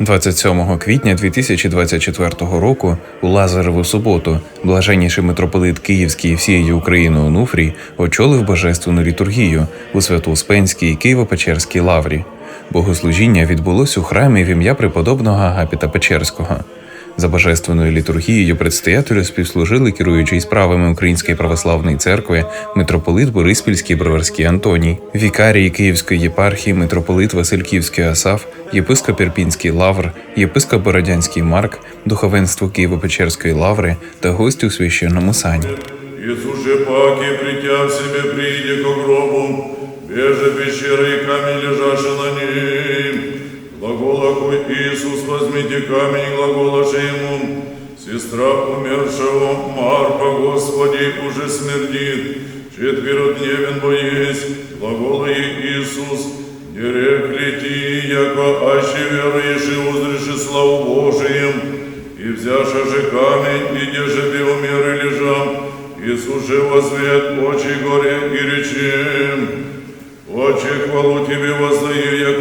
27 квітня 2024 року у Лазареву суботу блаженніший митрополит Київський і всієї України Онуфрій очолив божественну літургію у Свято-Успенській Києво-Печерській лаврі. Богослужіння відбулось у храмі в ім'я преподобного Агапіта Печерського. За божественною літургією предстоятелю співслужили керуючий справами Української православної церкви митрополит Бориспільський Броварський Антоній, вікарій Київської єпархії митрополит Васильківський Асаф, єпископ Ірпінський Лавр, єпископ Бородянський Марк, духовенство Києво-Печерської лаври та гості у священному сані. Иисус паки, придя в себе, приди ко гробу, беже пещеры и камень, лежащий на ним. Глаголаху Иисус, возьмите камень, глаголаше ему. Сестра умершего Марфа, Господи, уже смердит. Четверодневен боесть, глагола ей Иисус. Не рекли ти, яко аще веруешь и узришь славу Божием. И взяша же камень, и где же биомеры лежам, Иисус же возвет очи горе и речем, Отче, хвалу Тебе воздаю, я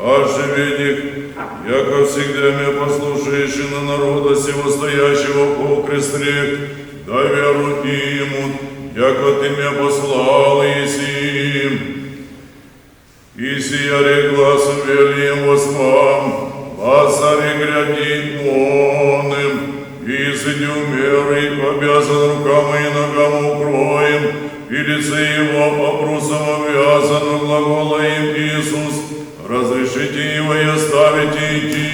а живедник, яко всегда меня послушаешь на народа сего стоящего по кресте, дай веру ему, яко Ты меня послал еси. И сия глазом велием восьмам, Лазарь гряди моным, и сидю меры, обязан рукам и ногам лице его попросом обвязано глагола им Иисус, разрешите его и оставите идти.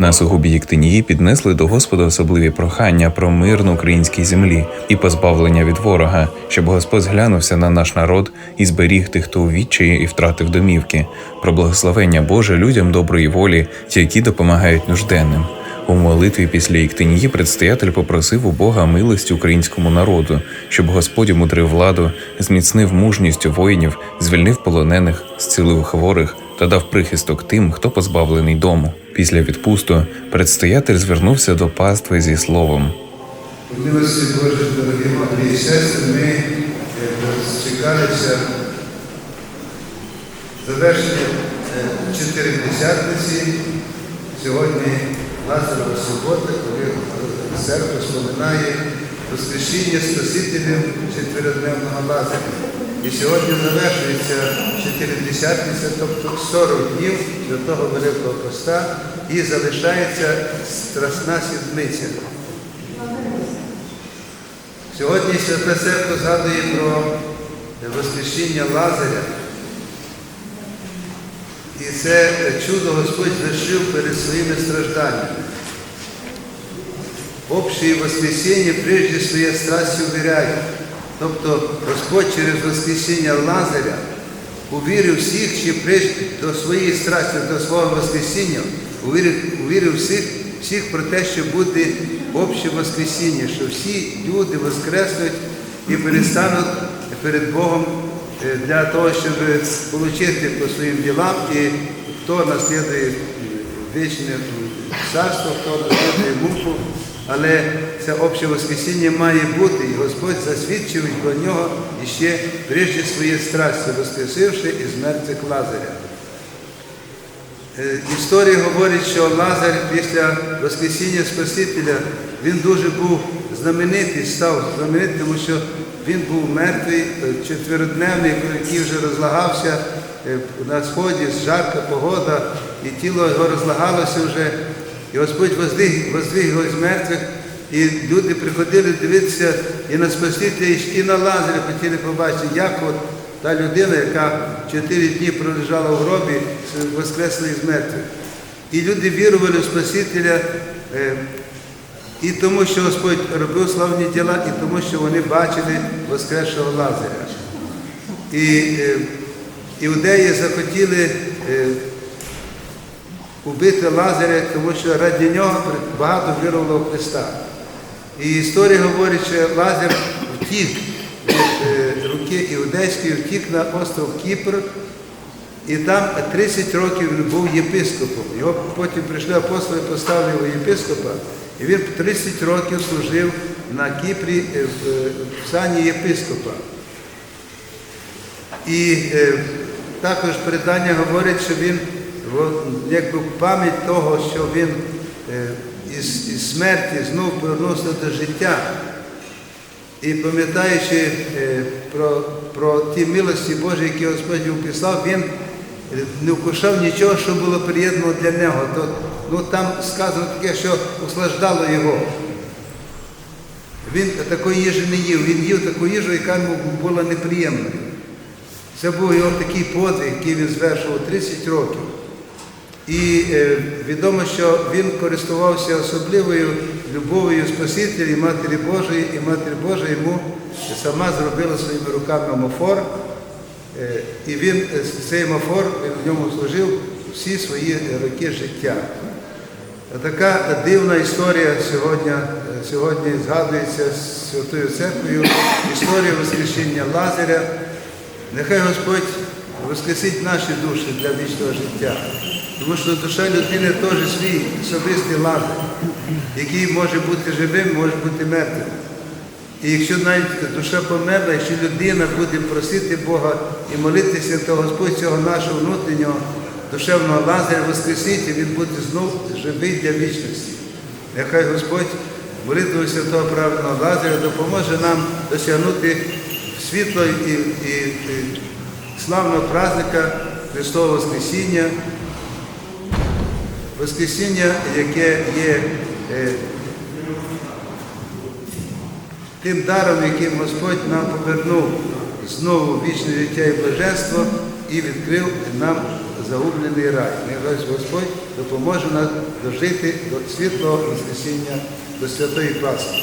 На сугубі Єктинії піднесли до Господа особливі прохання про мир на українській землі і позбавлення від ворога, щоб Господь зглянувся на наш народ і зберіг тих, хто у відчаї і втратив домівки, про благословення Боже людям доброї волі, ті, які допомагають нужденним. У молитві після Єктинії предстоятель попросив у Бога милості українському народу, щоб Господь мудрив владу, зміцнив мужність воїнів, звільнив полонених, зцілив хворих та дав прихисток тим, хто позбавлений дому. Після відпусту предстоятель звернувся до пастви зі словом. Милості Божі, дорогі брати і ми чекалися завершення е, чотиридесятниці. Сьогодні Лазарова субота, коли церква споминає Воскрешіння Спасителя четверодневного Лазаря. І сьогодні завершується чотиридесятниця, тобто 40 днів до того Великого Поста і залишається Страсна Сідниця. Сьогодні Свята Церква згадує про Воскрешіння Лазаря. І це чудо Господь звершив перед своїми стражданнями. Общее воскресіння прежде своє страсті уверяє. Тобто Господь через Воскресіння Лазаря увірив всіх, що прежде до своєї страсті, до свого Воскресіння, увірив, увірив всіх, всіх про те, що буде обще Воскресіння, що всі люди воскреснуть і перестануть перед Богом для того, щоб отримати по своїм ділам, і хто наслідує вічне царство, хто наслідує муку. Але це обще Воскресіння має бути, і Господь засвідчив про нього іще прежде своєї страсті, воскресивши із мертвих Лазаря. Е, Історія говорить, що Лазар після Воскресіння Спасителя він дуже був знаменитий, став знаменитий, тому що він був мертвий, е, четверодневний, який вже розлагався е, на сході, жарка погода, і тіло його розлагалося вже. І Господь воздвиг, воздвиг його з мертвих, і люди приходили дивитися і на Спасителя, і на Лазаря хотіли побачити, як от та людина, яка чотири дні пролежала в гробі, воскресла із мертвих. І люди вірували в Спасителя е, і тому, що Господь робив славні діла, і тому, що вони бачили воскресшого Лазаря. І е, іудеї захотіли е, убити Лазаря, тому що раді нього багато вірувало в Христа. І історія говорить, що Лазар втік від е, руки іудейської, втік на остров Кіпр, і там 30 років він був єпископом. Його потім прийшли апостоли, поставили його єпископа, і він 30 років служив на Кіпрі е, в, в сані єпископа. І е, також передання говорить, що він якби пам'ять того, що він е, із, смерті знов повернувся до життя. І пам'ятаючи е, про, про ті милості Божі, які Господь йому писав, він е, не вкушав нічого, що було приєднано для нього. То, ну, там сказано таке, що услаждало його. Він такої їжі не їв, він їв таку їжу, яка йому була неприємною. Це був його такий подвиг, який він звершував 30 років. І е, відомо, що він користувався особливою любов'ю Спасителя і Матері Божої, і Матері Божа йому сама зробила своїми руками омофор. Е, і він е, цей омофор, він в ньому служив всі свої роки життя. Така дивна історія сьогодні, е, сьогодні згадується з Святою Церквою, історія Воскресіння Лазаря. Нехай Господь воскресить наші душі для вічного життя. Тому що душа людини теж свій особистий лазар, який може бути живим, може бути мертвим. І якщо навіть душа померла, якщо людина буде просити Бога і молитися, то Господь цього нашого внутрішнього душевного лазаря воскресить, і він буде знов живий для вічності. Нехай Господь молитвою святого праведного Лазаря допоможе нам досягнути світло і, і, і славного праздника Христового Воскресіння, Воскресіння, яке є е, тим даром, яким Господь нам повернув знову вічне життя і блаженство і відкрив нам загублений рай. Нехай Господь допоможе нам дожити до світлого Воскресіння, до святої Пасхи.